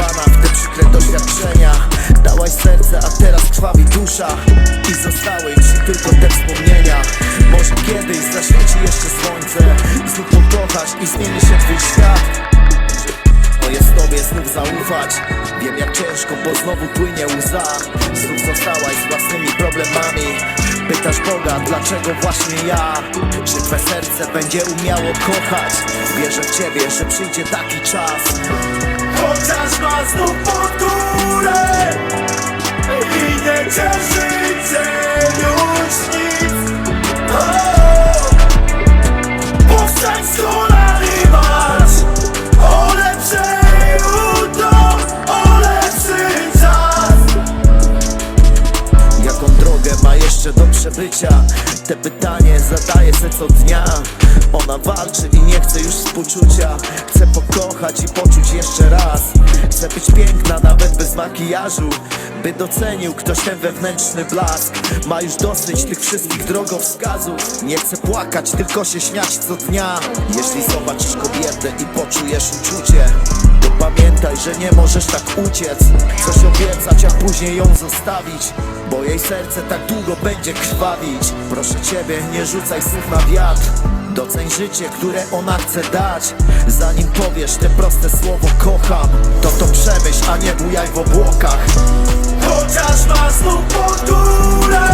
W te przykre doświadczenia. Dałaś serce, a teraz krwawi dusza. I zostały ci tylko te wspomnienia. Może kiedyś zaświeci jeszcze słońce. Znów pokochasz i zmieni się twój świat. To jest tobie znów zaufać. Wiem jak ciężko, bo znowu płynie łza. Znów zostałaś z własnymi problemami. Pytasz Boga, dlaczego właśnie ja? Czy twe serce będzie umiało kochać? Wierzę w ciebie, że przyjdzie taki czas Chociaż ma znów pod górę I nie cieszy cię już nic o! Powstać z kolan i walcz. O lepsze jutro O lepszy czas. Jaką drogę ma jeszcze do przebycia? Te pytanie zadaje se co dnia Ona walczy i nie chce już współczucia. Chce pokochać i poczuć jeszcze raz. Chce być piękna nawet bez makijażu By docenił ktoś ten wewnętrzny blask. Ma już dosyć tych wszystkich drogowskazów. Nie chce płakać, tylko się śmiać co dnia. Jeśli zobaczysz kobietę i poczujesz uczucie to pamiętaj, że nie możesz tak uciec. Coś obiecać, a później ją zostawić Bo jej serce tak długo będzie krwawić. Proszę ciebie, nie rzucaj słów na wiatr Doceń życie, które ona chce dać. Zanim powiesz te proste słowo kocham To to przemyśl, a nie bujaj w obłokach. Chociaż ma znów podulę